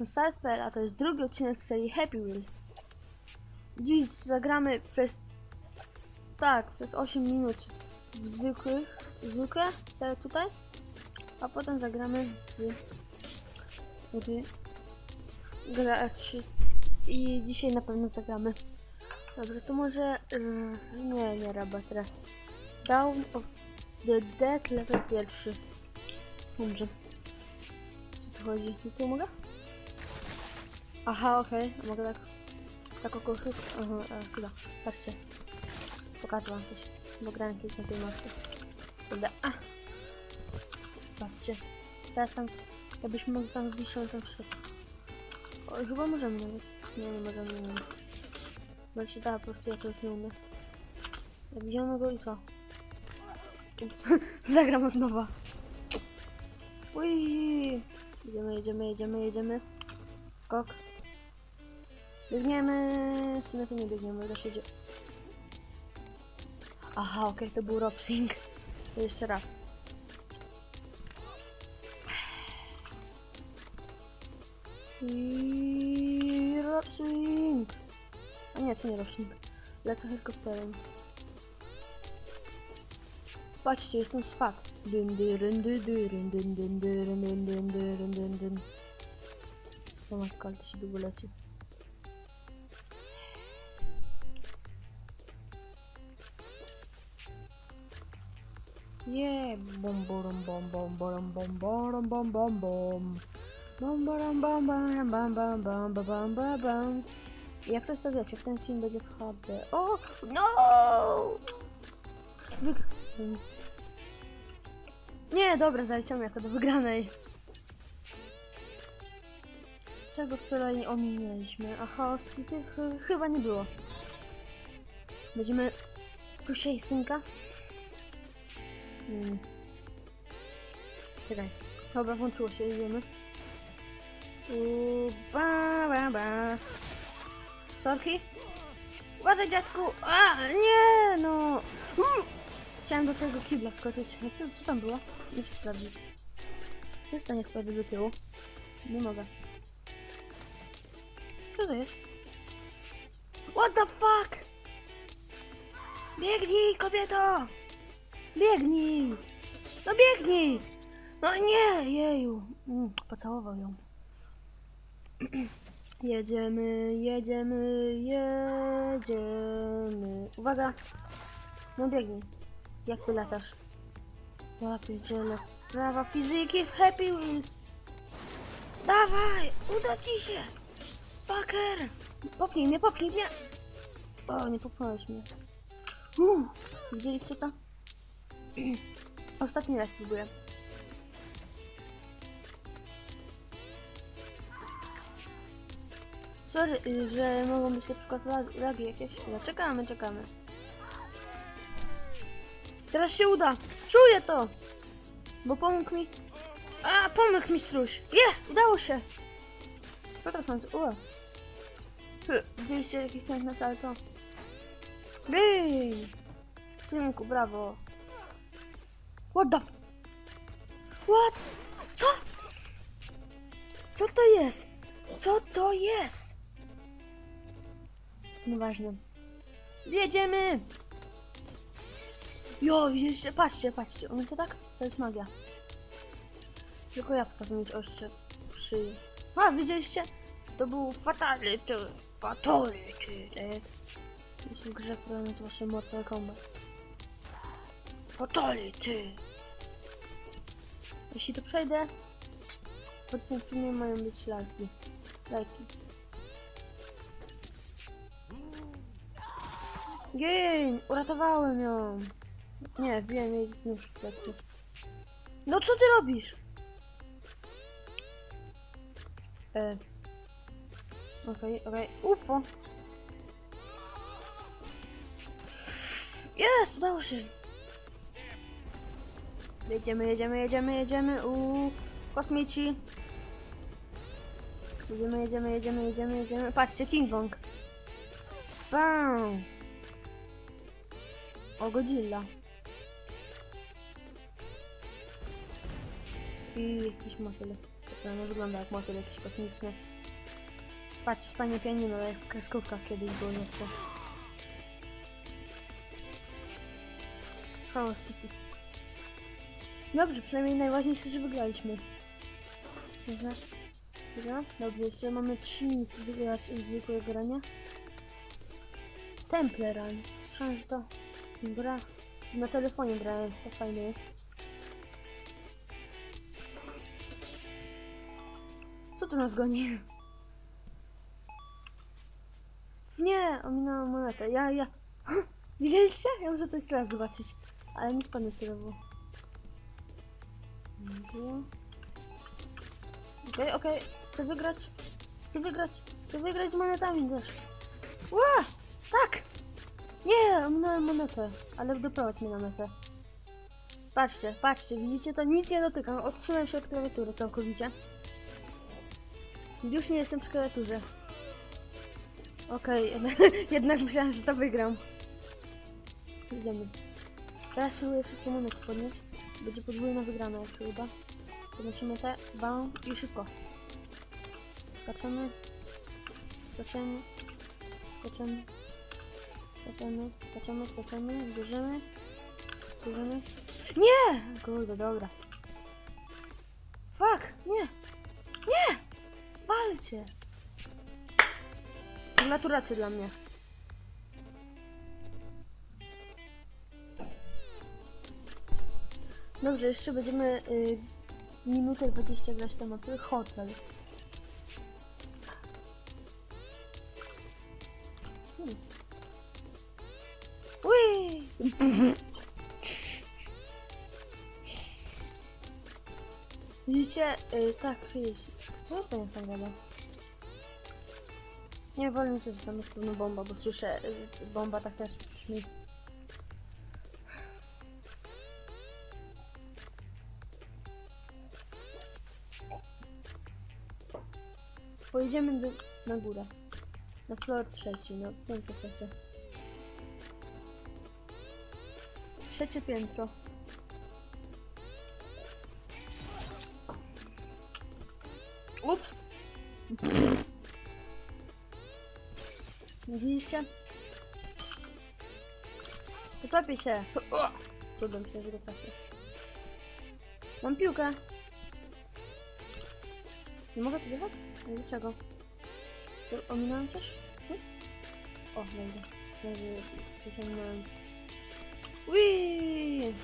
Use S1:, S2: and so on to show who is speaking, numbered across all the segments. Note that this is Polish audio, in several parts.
S1: jestem a to jest drugi odcinek serii Happy Wheels. Dziś zagramy przez... Tak, przez 8 minut w zwykłych, zwykłe, te tutaj, a potem zagramy w... gry gracz. I dzisiaj na pewno zagramy. Dobrze, to może... Yy, nie, nie, Rabatra. Down of the Dead level pierwszy. Dobrze. Co tu chodzi? Tu mogę? Aha, okej. A Mogę tak... Tak około szóst... Aha, e, chwila. Patrzcie. Pokażę wam coś. Bo grałem kiedyś na tej mapie. Kurde, a! Patrzcie. Teraz tam... Jakbyśmy mogli tam wbić, on tam wszedł. O, chyba możemy nawet. Nie, nie możemy, nie możemy. Bo się da, po prostu ja to już nie umiem. Zabijamy go i co? Zagram od nowa. Ui! Jedziemy, jedziemy, jedziemy, jedziemy. Skok. Biegniemy. W sumie to nie biegniemy, to się dzieje. Aha, okej, to był Robsing. To jeszcze raz. I Robsing. A nie, to nie Robsing. Lecę helikopterem. Patrzcie, jestem swat. Dyn, dyryn, dy, dyryn, dyn, dyn, dyryn, dyn, dyn, dyryn, dyn, dyn. O matko, ale to się długo leci. Yeah, bom bom bom bom bom bom bom bom bom bom. Bom bom bom bom bom bom bom bom bom bom. Jak coś to wiecie, w ten film będzie w HD. O! No! Wygra... Nie, dobra, zaliczymy jako do wygranej. Czego wczoraj ominęliśmy? Aha, City ch chyba nie było. Będziemy tu się synka. Hmm. Czekaj. Dobra, włączyło się, idziemy. Uuu, ba, ba, ba. Sorki? Uważaj, dziadku! A, nie, no! Mm. Chciałem do tego kibla skoczyć. A co, co tam było? Chcę sprawdzić. Przestań jak wpadł do tyłu. Nie mogę. Co to jest? What the fuck? Biegnij, kobieto! Biegnij! No biegnij! No nie, jeju. Mm, pocałował ją. Jedziemy, jedziemy, jedziemy. Uwaga! No biegnij. Jak ty latasz? Ja pierdzielę. Prawa fizyki w Happy Wheels. Dawaj! Uda ci się! Fucker! Popnij mnie, popnij mnie! O, nie popchnąłeś mnie. Uh, widzieliście to? Ostatni raz próbuję. Sorry, że mogą być na przykład lag- lagi jakieś. No, czekamy, czekamy. Teraz się uda. Czuję to. Bo pomógł mi. A, pomógł mi struś. Jest, udało się. Co teraz mam? Ua. Widzieliście jakieś piękne salto? Gej! Synku, brawo. What the f... What? Co? Co to jest? Co to jest? Nieważne. Jedziemy! Jo, widzieliście? Patrzcie, patrzcie. Umiecie tak? To jest magia. Tylko ja potrafię mieć ostrze w. A, widzieliście? To był Fatality. Fatality? Jest w grze, która nazywa się Mortal Kombat. Fatality. Jeśli to przejdę, pod tym mają być lajki. Lajki. Jej, uratowałem ją. Nie, wiem jej nóż w plecy. No co ty robisz? E. Okej, okej. UFO. Jest, udało się. Jedziemy, jedziemy, jedziemy, jedziemy. U kosmici. Jedziemy, jedziemy, jedziemy, jedziemy, jedziemy. Patrzcie, King Kong. Bam! O, Godzilla. I jakiś która no, wygląda jak motyl jakiś kosmiczny. Patrz, spanie pianino, jak w kreskówkach kiedyś było nieco. Chaos City. Dobrze, przynajmniej najważniejsze, że wygraliśmy. Dobra. Dobra. Dobrze, jeszcze mamy 3 minuty zgrać zwykłego grania. Temple Run. Słyszałem, że to gra. Na telefonie grałem, to fajne jest. Co tu nas goni? Nie, ominęłam monetę. Ja, ja. Widzieliście? Ja muszę to jeszcze raz zobaczyć. Ale nie spadnę celowo. Okej, okej. Chcę wygrać. Chcę wygrać. Chcę wygrać z monetami też. Ła! Tak! Nie, ominąłem monetę. Ale doprowadź mnie na metę. Patrzcie, patrzcie. Widzicie to? Nic nie dotykam. Odsunę się od klawiatury całkowicie. Już nie jestem przy klawiaturze. Okej, jednak, jednak myślałem, że to wygram. Idziemy. Teraz spróbuję wszystkie monety podnieść. Będzie podwójna wygrana, się uda. Podnosimy te, bam i szybko. Skaczemy. Skaczemy. Skaczemy. Skaczemy, skaczemy, skaczemy, bierzemy. Bierzemy. Nie! Kurde, dobra. Fuck! Nie! Nie! Walcie! Gratulacje dla mnie. Dobrze, jeszcze będziemy y, minutę 20 grać tematy. Hotel. Hmm. Ui! Widzicie? Y, tak, przyjeźdź. Co jest tam gada? Nie, myśleć, że tam jest pewno bomba, bo słyszę y, bomba tak też brzmi. Pojedziemy do, na górę. Na floor trzeci, no piętro trzecie. Trzecie piętro. Ups. Widzieliście? Utopię się. Trudno myślę, że go trafię. Mam piłkę. Nie mogę tu wjechać? Dlaczego? Ominąłem coś? Hmm? O, będzie. Będzie. Coś ominąłem. Ui!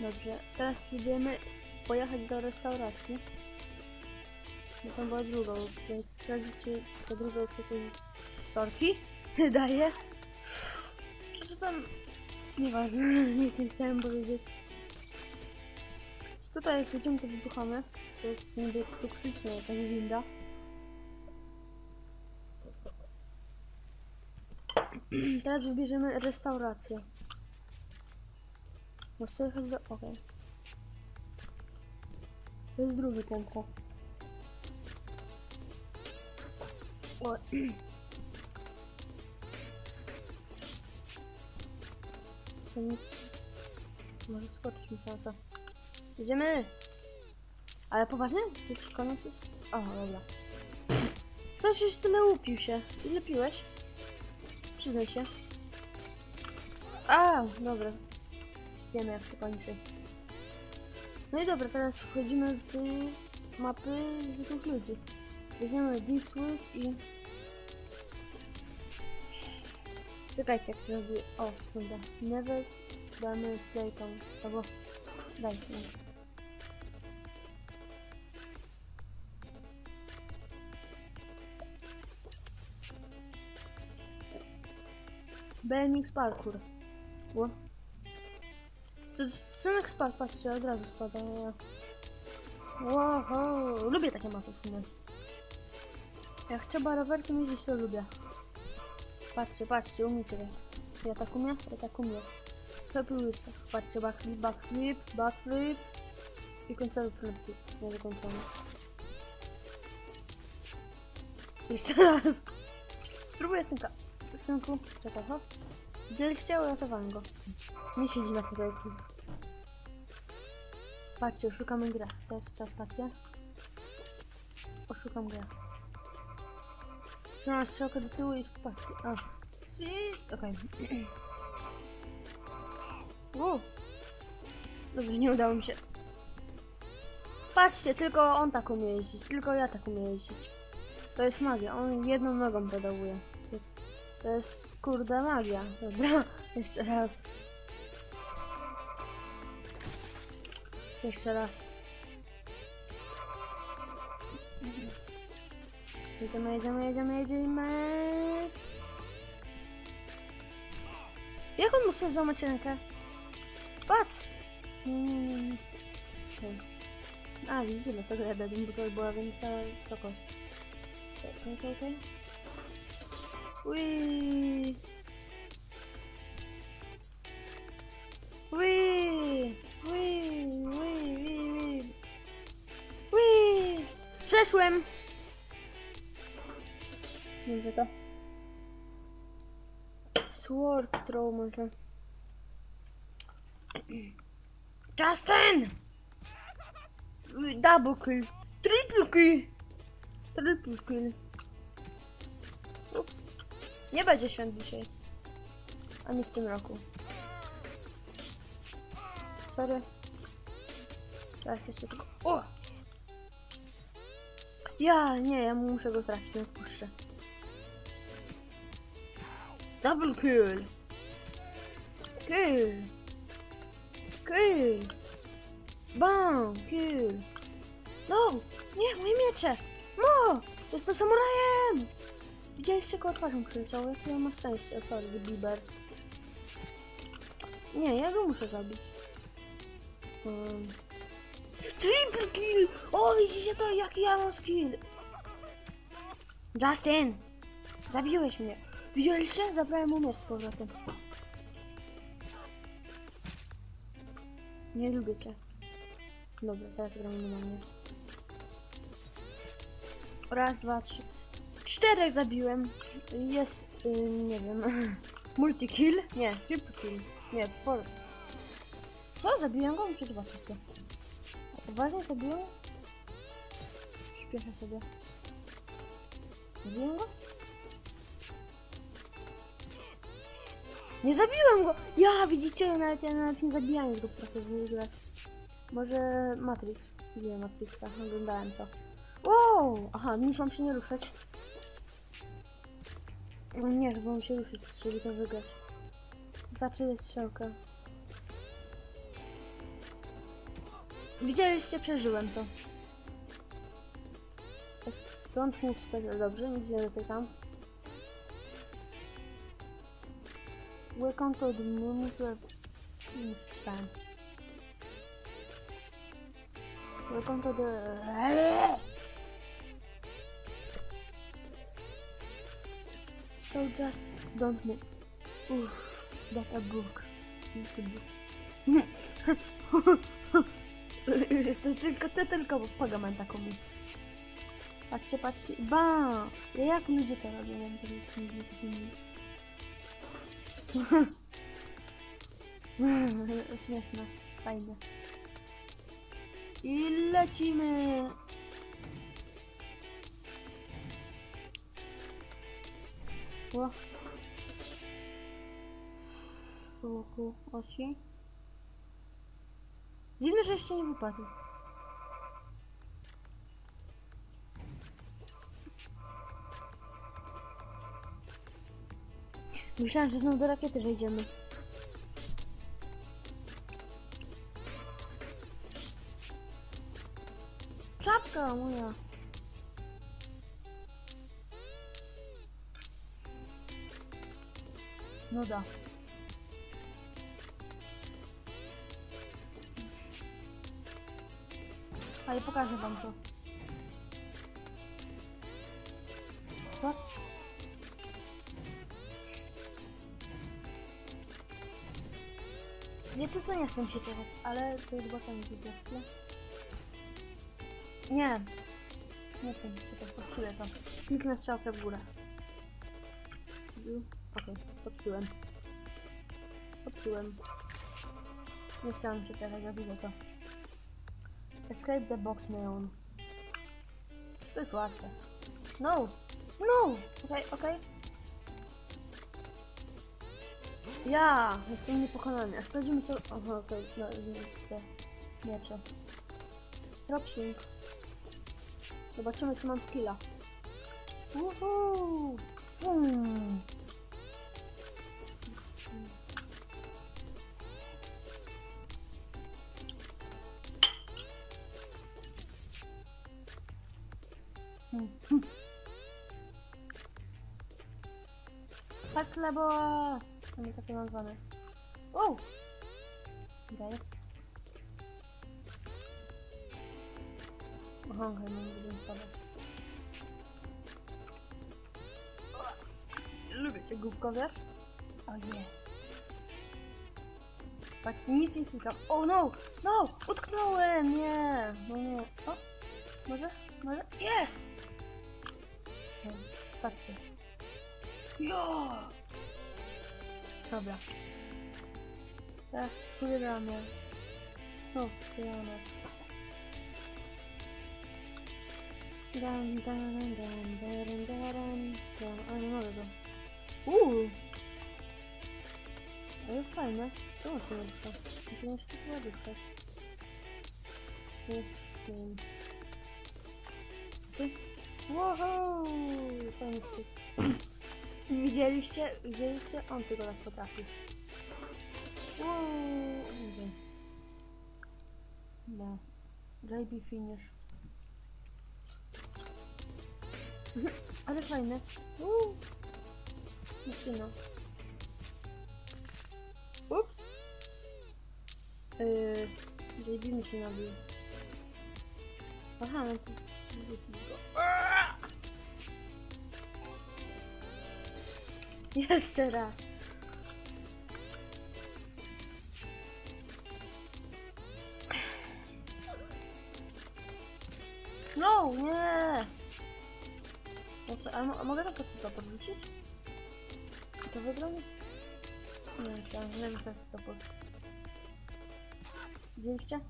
S1: Dobrze, teraz spróbujemy pojechać do restauracji. No tam była druga opcja, więc sprawdzić czy ta druga opcja to jest sorki daje. Czy to tam... Nieważne, nie chciałem powiedzieć. Tutaj jak będziemy to wybuchamy. To jest niby toksyczna jakaś winda. Teraz wybierzemy restaurację. Bo chcę jechać do... Okej. To jest drugie piętro. O. Może skoczyć muszę na to. Idziemy! Ale poważnie? Koniec jest? O, dobra. Coś już tyle upił się. Ile piłeś? Przyznaj się. A, dobra. Wiemy jak to kończy. No i dobra, teraz wchodzimy w mapy zwykłych ludzi. Weźmiemy Diswood i... Czekajcie, jak sobie zrobię... O, dobra. Nevers, damy Playcom. Albo... Daj, BMX Parkour. Ło. To Synek spadł, patrzcie, od razu spada. Wow, lubię takie mapy w sumie. Jak trzeba rowerkiem jeździć, to lubię. Patrzcie, patrzcie, umiecie. Ja tak umiem? Ja tak umiem. Happy Wheelsach. Patrzcie, backflip, backflip, backflip. I końcowy flip, niezakończony. Jeszcze raz. Spróbuję synka. Synku, ho. Widzieliście? Uratowałem go. Nie siedzi na pudełku. Patrzcie, oszukamy grę. Teraz czas spację. Oszukam grę. Trzymam strzałkę do tyłu i spację. A. Si. Okej. Dobrze, nie udało mi się. Patrzcie, tylko on tak umie jeździć. Tylko ja tak umiem jeździć. To jest magia. On jedną nogą pedałuje. To jest, to jest kurde magia. Dobra, jeszcze raz. Jeszcze raz. Jedziemy, jedziemy, jedziemy, jedziemy. Jak on sobie złamać rękę? Patrz! Okej. A, widzicie, dlatego ja to była większa wysokość. Okej, okej, okej. Ui. Ui. Ui, ui, ui, ui. Ui. Przeszłem! Może to. Sword throw może. Justin! Double kill. Triple kill. Triple kill. Nie będzie świąt dzisiaj. Ani w tym roku. Sorry. Teraz jeszcze tylko... O! Ja, nie, ja muszę go trafić, nie odpuszczę. Double kill! Kill! Kill! Bam! Kill! No! Nie, moje miecze! No! Jestem samurajem! Widzieliście, go twarzą przyleciało? Jak ja ma szczęście, sorry, Bieber. Nie, ja go muszę zabić. Um. Triple kill! O, widzicie to, jaki ja mam skill! Justin! Zabiłeś mnie! Widzieliście? Zabrałem mu z powrotem. Nie lubię cię. Dobra, teraz gramy normalnie. Raz, dwa, trzy. Czterech zabiłem. Jest, y, nie wiem, multi-kill? Nie, triple kill. Nie, four. Co? Zabiłem go? Muszę zobaczyć to. Poważnie zabiłem? Śpieszę sobie. Zabiłem go? Nie zabiłem go! Ja, widzicie, nawet, ja nawet nie zabijając go potrafię wygrać. Może Matrix. Nie, Matrixa, oglądałem to. Wow! Aha, nic mam się nie ruszać. No nie, chyba mam się ruszyć, żeby to wygrać. Zaczyję strzałkę. Widzieliście, przeżyłem to. Jest stąd move special, dobrze, nic nie dotykam. Welcome to the moon. Nie przeczytałem. Welcome to the... So just don't move. Uff, that a book. Book. to tylko, to tylko pagament taką mi. Patrzcie, patrzcie. Ba! Jak ludzie to robią? Ja bym. Śmieszne, fajne. I lecimy! O. Wokół osi. Dziwne, że jeszcze nie wypadł. Myślałem, że znowu do rakiety wejdziemy. Czapka moja. No da. Ale pokażę wam to. Co? Wiecie co, nie chcę się czekać, ale to chyba tam widzę. Nie. Nie chcę się czekać, popsuję to. Kliknę strzałkę w górę. Okay, popsułem. Popsułem. Nie chciałem się czekać, za dużo to. Escape the box neon. To jest łatwe. No! No! Okej, okej. Ja! Jestem niepokonany. A sprawdzimy co... Aha, okej. No, nie, miecze. Dropshing. Zobaczymy czy mam skilla. Woohoo! Fum! Patrz lebo! To nie takie nazwane jest. O! Dalej. Aha, nie będę spadać. Lubię cię, głupko, wiesz? O nie. Tak, nic nie klikam. O no! No! Utknąłem! Nie! No nie. O! Może? Może? Jest! Patrzcie. Jo! Dobra. Teraz twój ramen. O, twój ramen. Dan, dan, dan, dan, dan, dan. A nie mogę go. Uuu! Ale fajne. Się tak ładnie dostać. Jestem. Ty? Wow! Fajny styk. Widzieliście? Widzieliście? On tylko tak potrafi. No. JB finish. Ale fajne. Maszyna. Ups. Yy, JB mi się nabił. Aha, no to Jeszcze raz. No, nie! Znaczy, a, a mogę tak to podrzucić? Czy to wygram? Nie, tam źle wystarczy to pod... Widzieliście?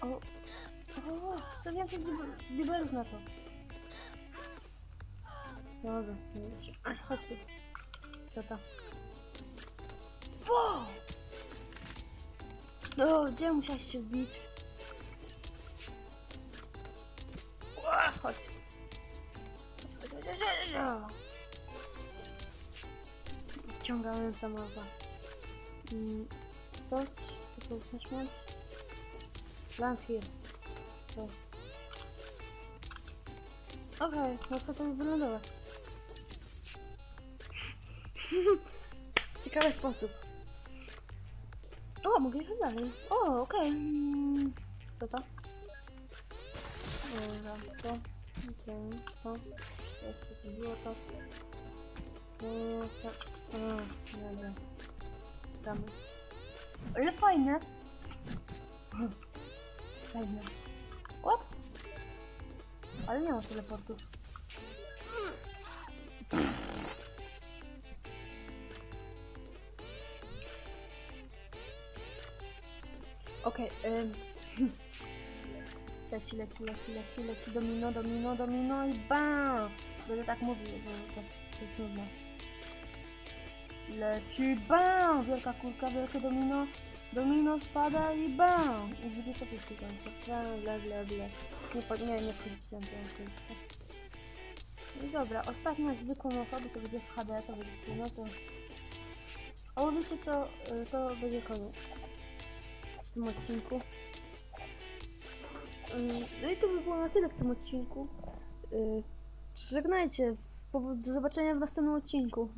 S1: O, o, co więcej dib- na to. Dobra, nie wiem. Chodź tu. Co to? Wow! No, gdzie musiałeś się wbić? Ła, Chodź. Chodź, chodź, chodź, chodź, chodź. Mapa. Mm, Stos, sposobny śmierć. Land here. To. Okej, no co to wylądować? Ciekawy sposób. O, mogę jechać dalej. O, okej. Mm, Co to? Dobra, to. Okej, to. Jeszcze to było to. To, to. A, dobra. Damy. Ale fajne. Fajne. What? Ale nie ma teleportów. Okej, ym. Leci, leci, leci, leci, leci, domino, domino, domino i bam! Będę tak mówił, bo to, jest nudne. Leci, bam! Wielka kulka, wielkie domino, domino spada i bam! I zrzucę pustý końce. Ble, ble, ble, ble. Nie, po, nie, nie wchodzicie na tę końce. No dobra, ostatnia zwykła mapa, bo to będzie w HD, to będzie trudno, to... A wiecie co, Y, to będzie koniec tym odcinku. No i to by było na tyle w tym odcinku. Yy, Żegnajcie. Do zobaczenia w następnym odcinku.